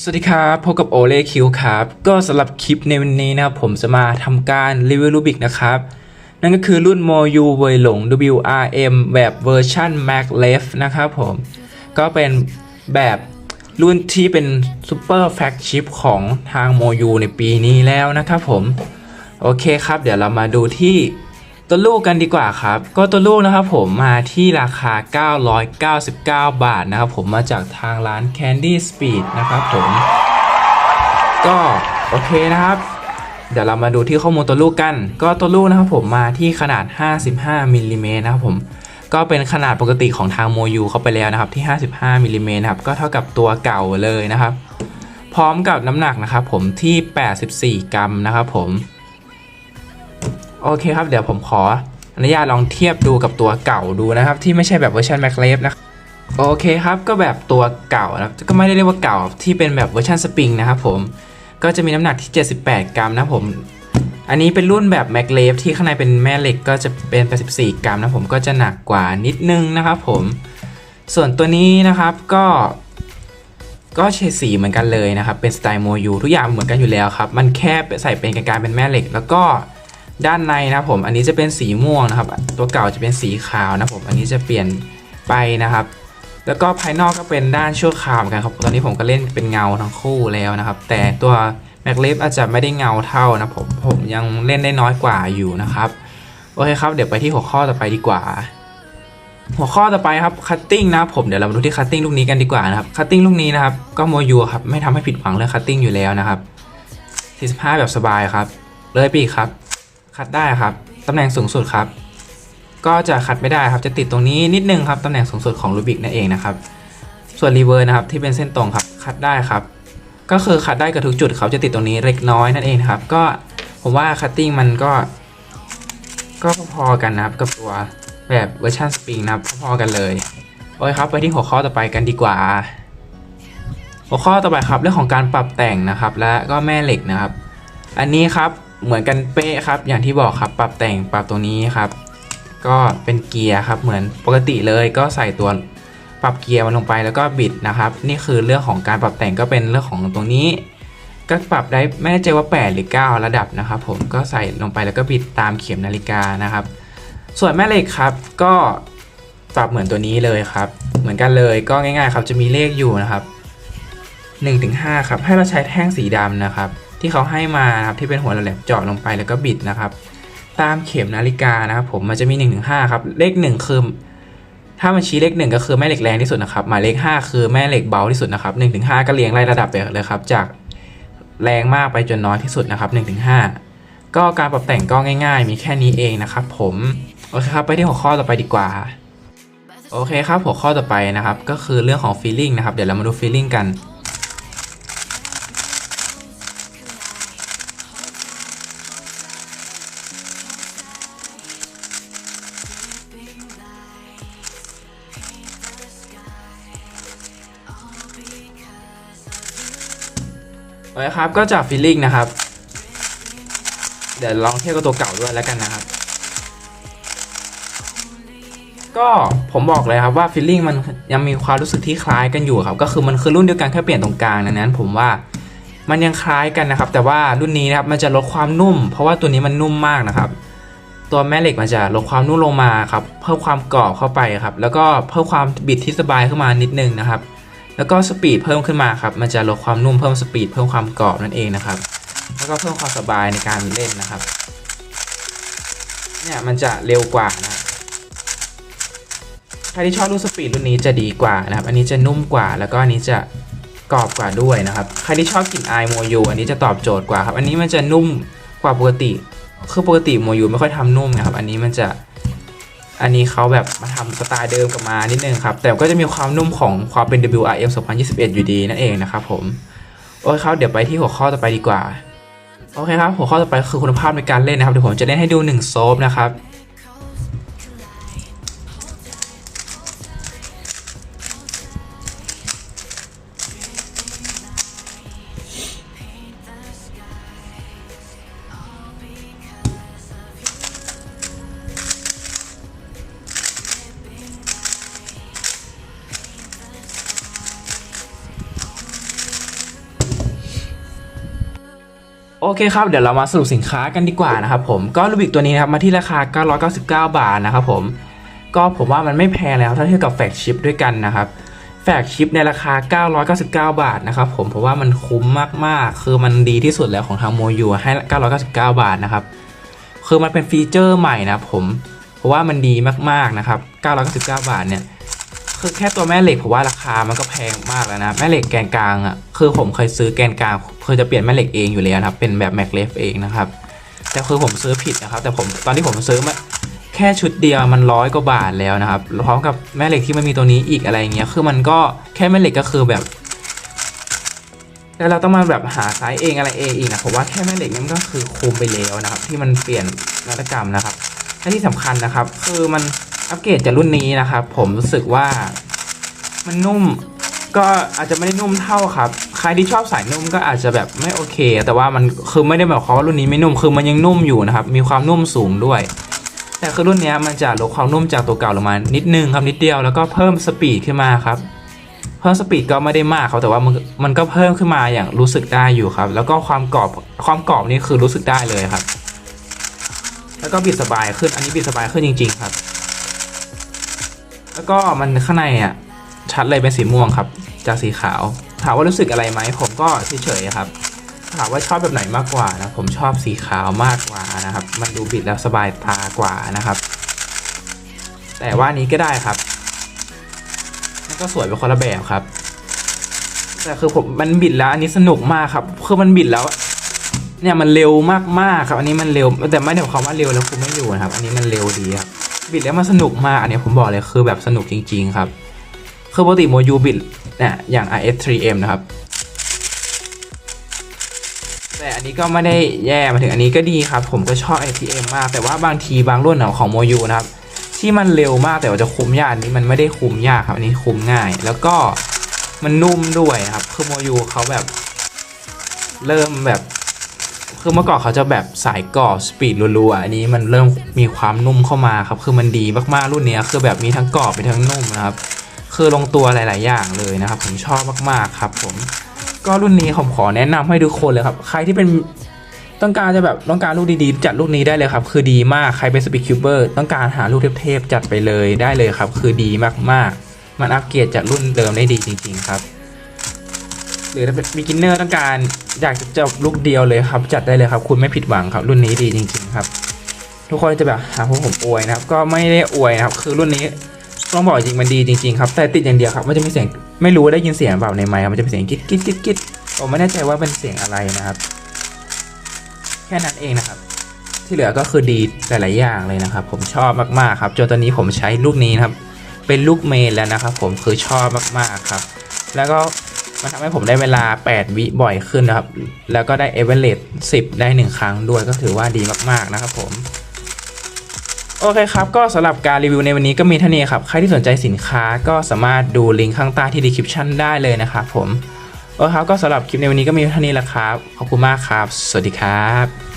สวัสดีครับพบกับโอเล่คิวครับก็สำหรับคลิปในวันนี้นะครับผมจะมาทำการรีวิวรูบิกนะครับ นั่นก็คือรุ่น Moyu เวยหลง WRM แบบเวอร์ชัน Mac l e f นะครับผม ก็เป็นแบบรุ่นที่เป็นซูเปอร์แฟกชิปของทาง Moyu ในปีนี้แล้วนะครับผม โอเคครับ เดี๋ยวเรามาดูที่ ตัวลูกกันดีกว่าครับ ก็ตัวลูกนะครับผมมาที่ราคา 999 บาทนะครับผมมาจากทางร้าน Candy Speed นะครับผม ก็โอเคนะครับ เดี๋ยวเรามาดูที่ข้อมูลตัวลูกกัน ก็ตัวลูกนะครับผมมาที่ขนาด 55มิลลิเมตรนะครับผมก็เป็นขนาดปกติของทางโมยูเข้าไปแล้วนะครับที่ 55มิลลิเมตรนะครับก็เท่ากับตัวเก่าเลยนะครับ พร้อมกับน้ำหนักนะครับผมที่ 84 กรัมนะครับผม โอเคครับ เดี๋ยวผมขออนุญาตลองเทียบดูกับตัวเก่าดูนะครับ ที่ไม่ใช่แบบเวอร์ชัน Mac l e f นะครับโอเคครับ ก็แบบตัวเก่านะครับก็ไม่ได้เรียกว่าเก่าที่เป็นแบบเวอร์ชันสปริงนะครับผมก็จะมีน้ำหนักที่ 78 กรัมนะผม อันนี้เป็นรุ่นแบบ Mac l e f ที่ข้างในเป็นแม่เหล็กก็จะเป็น 84 กรัมนะผมก็จะหนักกว่านิดนึงนะครับผม ส่วนตัวนี้นะครับก็ก็เฉดสีเหมือนกันเลยนะครับ เป็นสไตล์โมยูทุกอย่างเหมือนกันอยู่แล้วครับ มันแค่ใส่เป็นกลางๆเป็นแม่เหล็ก แล้วก็ ด้านในนะครับผมอันนี้จะเป็นสีม่วงนะครับ ตัวเก่าจะเป็นสีขาวนะผมอันนี้จะเปลี่ยนไปนะครับ แล้วก็ภายนอกก็เป็นด้านชั่วคราวเหมือนกันครับตอนนี้ผมก็เล่นเป็นเงาทั้งคู่แล้วนะครับ แต่ตัวแม็กเลฟอาจจะไม่ได้เงาเท่านะผมผมยังเล่นได้น้อยกว่าอยู่นะครับโอเคครับเดี๋ยวไปที่หัวข้อต่อไปดีกว่า หัวข้อต่อไปครับคัตติ้งนะครับผมเดี๋ยวเรามาดูที่คัตติ้งลูกนี้กันดีกว่านะครับคัตติ้งลูกนี้นะครับก็โมยูครับไม่ทำให้ผิดหวังเรื่องคัตติ้งอยู่แล้วนะครับ45แบบสบายครับเลยปีครับ คัดได้ครับตำแหน่งสูงสุดครับ ก็จะคัดไม่ได้ครับจะติดตรงนี้นิดนึงครับตำแหน่งสูงสุดของรูบิกนั่นเองนะครับ ส่วนรีเวอร์นะครับที่เป็นเส้นตรงครับคัดได้ครับ ก็คือคัดได้กับทุกจุดเขาจะติดตรงนี้เล็กน้อยนั่นเองครับ ก็ผมว่าคัตติ้งมันก็ ก็พอกันนะครับกับตัวแบบเวอร์ชันสปริงนะครับพอๆกันเลยโอเคครับไปที่หัวข้อต่อไปกันดีกว่า หัวข้อต่อไปครับเรื่องของการปรับแต่งนะครับ และก็แม่เหล็กนะครับ อันนี้ครับ เหมือนกันเป๊ะครับ อย่างที่บอกครับปรับแต่งปรับตรงนี้ครับ ก็เป็นเกียร์ครับเหมือนปกติเลยก็ใส่ตัวปรับเกียร์มันลงไปแล้วก็บิดนะครับ นี่คือเรื่องของการปรับแต่งก็เป็นเรื่องของตรงนี้ ก็ปรับได้ไม่แน่ใจว่า 8 หรือ 9 ระดับนะครับ ผมก็ใส่ลงไปแล้วก็บิดตามเข็มนาฬิกานะครับ ส่วนแม่เหล็กครับก็ปรับเหมือนตัวนี้เลยครับ เหมือนกันเลยก็ง่ายๆครับจะมีเลขอยู่นะครับ1-5ครับให้เราใช้แท่งสีดำนะครับ ที่เขาให้มาครับที่เป็นหัวแหลมเจาะลงไปแล้วก็บิดนะครับ ตามเข็มนาฬิกานะครับ ผมมันจะมี1นึถึงหครับเลข1คือถ้ามันชี้เลข1ก็คือแม่เหล็กแรงที่สุดนะครับหมายเลข5คือแม่เหล็กเบาที่สุดนะครับ1นถึงหก็เรียงไล่ระดับไปเลยครับ จากแรงมากไปจนน้อยที่สุดนะครับ1นถึงหก็การปรับแต่งก็ง่าย ๆ มีแค่นี้เองนะครับ ผมโอเคครับไปที่หัวข้อต่อไปดีกว่าโอเคครับหัวข้อต่อไปนะครับ ก็คือเรื่องของ feeling นะครับเดี๋ยวเรามาดู feeling กัน โอเคครับก็จาก feeling นะครับ เดี๋ยวลองเทียบกับตัวเก่าด้วยแล้วกันนะครับ ก็ผมบอกเลยครับว่า feeling มันยังมีความรู้สึกที่คล้ายกันอยู่ครับ ก็คือมันคือรุ่นเดียวกันแค่เปลี่ยนตรงกลางดังนั้น ผมว่ามันยังคล้ายกันนะครับ แต่ว่ารุ่นนี้นะครับมันจะลดความนุ่ม เพราะว่าตัวนี้มันนุ่มมากนะครับ ตัวแม่เหล็กมันจะลดความนุ่มลงมาครับ เพิ่มความกรอบเข้าไปครับ แล้วก็เพิ่มความบิดที่สบายขึ้นมานิดนึงนะครับ แล้วก็สปีดเพิ่มขึ้นมาครับ มันจะลดความนุ่มเพิ่มสปีดเพิ่มความกรอบนั่นเองนะครับ แล้วก็เพิ่มความสบายในการเล่นนะครับ เนี่ยมันจะเร็วกว่านะใครที่ชอบลูกสปีดรุ่นนี้จะดีกว่านะครับ อันนี้จะนุ่มกว่า แล้วก็อันนี้จะกรอบกว่าด้วยนะครับ ใครที่ชอบกลิ่นอายโมยูอันนี้จะตอบโจทย์กว่าครับ อันนี้มันจะนุ่มกว่าปกติ คือปกติโมยูไม่ค่อยทำนุ่มนะครับ อันนี้มันจะ อันนี้เขาแบบมาทำสไตล์เดิมกลับมานิดนึงครับ แต่ก็จะมีความนุ่มของความเป็น WRM 2021 อยู่ดีนั่นเองนะครับผม โอเคครับเดี๋ยวไปที่หัวข้อต่อไปดีกว่า โอเคครับ หัวข้อต่อไปคือคุณภาพในการเล่นนะครับ เดี๋ยวผมจะเล่นให้ดู1โซฟนะครับ โอเคครับ เดี๋ยวเรามาสรุปสินค้ากันดีกว่านะครับผมก็ลูบิกตัวนี้นะครับมาที่ราคา 999 บาทนะครับผมก็ผมว่ามันไม่แพงแล้วถ้าเทียบกับแฟกชิปด้วยกันนะครับแฟกชิปในราคา 999 บาทนะครับผมเพราะว่ามันคุ้มมากๆ คือมันดีที่สุดแล้วของทางโมยูให้ 999 บาทนะครับคือมันเป็นฟีเจอร์ใหม่นะผม เพราะว่ามันดีมากๆนะครับ 999 บาทเนี่ย คือแค่ตัวแม่เหล็กผมว่าราคามันก็แพงมากแล้วนะ แม่เหล็กแกนกลางอะคือผมเคยซื้อแกนกลางเคยจะเปลี่ยนแม่เหล็กเองอยู่แล้วนะครับ เป็นแบบแม็กเลฟเองนะครับ แต่คือผมซื้อผิดนะครับ แต่ผมตอนที่ผมซื้อมาแค่ชุดเดียวมันร้อยกว่าบาทแล้วนะครับพร้อมกับแม่เหล็กที่มันมีตัวนี้อีกอะไรเงี้ยคือมันก็แค่แม่เหล็กก็คือแบบแล้วเราต้องมาแบบหาไซส์เองอะไรเองอีกนะผมว่าแค่แม่เหล็กนี่มันก็คือคุ้มไปแล้วนะครับ ที่มันเปลี่ยนนวัตกรรมนะครับและที่สำคัญนะครับ คือมัน อัปเกรดจากรุ่นนี้นะครับ ผมรู้สึกว่ามันนุ่มก็อาจจะไม่ได้นุ่มเท่าครับ ใครที่ชอบสายนุ่มก็อาจจะแบบไม่โอเค แต่ว่ามันคือไม่ได้แบบความว่ารุ่นนี้ไม่นุ่มคือมันยังนุ่มอยู่นะครับ มีความนุ่มสูงด้วย แต่คือรุ่นนี้มันจะลดความนุ่มจากตัวเก่าลงมานิดนึงครับนิดเดียวแล้วก็เพิ่มสปีดขึ้นมาครับ เพิ่มสปีดก็ไม่ได้มากครับแต่ว่ามันมันก็เพิ่มขึ้นมาอย่างรู้สึกได้อยู่ครับ แล้วก็ความกรอบความกรอบนี่คือรู้สึกได้เลยครับ แล้วก็บิดสบายขึ้นอันนี้บิดสบายขึ้นจริง ๆ ครับ แล้วก็มันข้างในอะชัดเลยเป็นสีม่วงครับ จากสีขาว ถามว่ารู้สึกอะไรไหมผมก็เฉยๆครับ ถามว่าชอบแบบไหนมากกว่านะผมชอบสีขาวมากกว่านะครับ มันดูบิดแล้วสบายตากว่านะครับ แต่ว่านี้ก็ได้ครับมันก็สวยเป็นคนละแบบครับแต่คือผมมันบิดแล้วอันนี้สนุกมากครับคือมันบิดแล้วเนี่ยมันเร็วมากๆครับ อันนี้มันเร็วแต่ไม่ได้หมายความว่าเร็วแล้วคุณไม่อยู่นะครับ อันนี้มันเร็วดีครับ บิดแล้วมันสนุกมากอันนี้ผมบอกเลยคือแบบสนุกจริง ๆ ครับ คือปกติโมยูบิดเนี่ยอย่าง RS3M นะครับ แต่อันนี้ก็ไม่ได้แย่มาถึงอันนี้ก็ดีครับ ผมก็ชอบ ATM มาก แต่ว่าบางทีบางรุ่นของโมยูนะครับ ที่มันเร็วมากแต่ว่าจะคุมยากอันนี้มันไม่ได้คุมยากครับอันนี้คุมง่าย แล้วก็มันนุ่มด้วยครับคือโมยูเขาแบบเริ่มแบบ คือเมื่อก่อนเขาจะแบบสายก่อสปีดรัวๆอันนี้มันเริ่มมีความนุ่มเข้ามาครับ คือมันดีมากๆรุ่นนี้คือแบบมีทั้งกรอบมีทั้งนุ่มนะครับ คือลงตัวหลาย ๆ อย่างเลยนะครับ ผมชอบมากๆครับ ผม ก็รุ่นนี้ผมขอแนะนำให้ทุกคนเลยครับ ใครที่เป็นต้องการจะแบบต้องการลูกดีๆ จัดลูกนี้ได้เลยครับ คือดีมากใครเป็นสปีดคิวเบอร์ต้องการหาลูกเทพๆจัดไปเลยได้เลยครับ คือดีมากๆ มันอัปเกรดจากรุ่นเดิมได้ดีจริง ๆ ครับ หรือถ้าเป็น beginner ต้องการอยากจะจบลูกเดียวเลยครับ จัดได้เลยครับ คุณไม่ผิดหวังครับ รุ่นนี้ดีจริงๆครับ ทุกคนจะแบบหาพวกผมอวยนะครับ ก็ไม่ได้อวยนะครับ คือรุ่นนี้ต้องบอกจริงมันดีจริงๆครับ แต่ติดอย่างเดียวครับมันจะมีเสียงไม่รู้ได้ยินเสียงเปล่าในไมค์ครับมันจะเป็นเสียงกิ๊ดกิ๊ดกิ๊ดกิ๊ดผมไม่แน่ใจว่าเป็นเสียงอะไรนะครับ แค่นั้นเองนะครับ ที่เหลือก็คือดีหลายๆอย่างเลยนะครับ ผมชอบมากๆครับจนตอนนี้ผมใช้ลูกนี้นะครับ เป็นลูกเมนแล้วนะครับ ผมคือชอบมากๆครับ แล้วก็ มันทำให้ผมได้เวลา 8 วิบ่อยขึ้นนะครับ แล้วก็ได้เอเวอเรสต์10 ได้ 1 ครั้งด้วยก็ถือว่าดีมากๆนะครับผมโอเคครับ ก็สำหรับการรีวิวในวันนี้ก็มีเท่านี้ครับ ใครที่สนใจสินค้าก็สามารถดูลิงก์ข้างใต้ที่ description ได้เลยนะครับผม โอเคครับ ก็สำหรับคลิปในวันนี้ก็มีเท่านี้แหละครับ ขอบคุณมากครับ สวัสดีครับ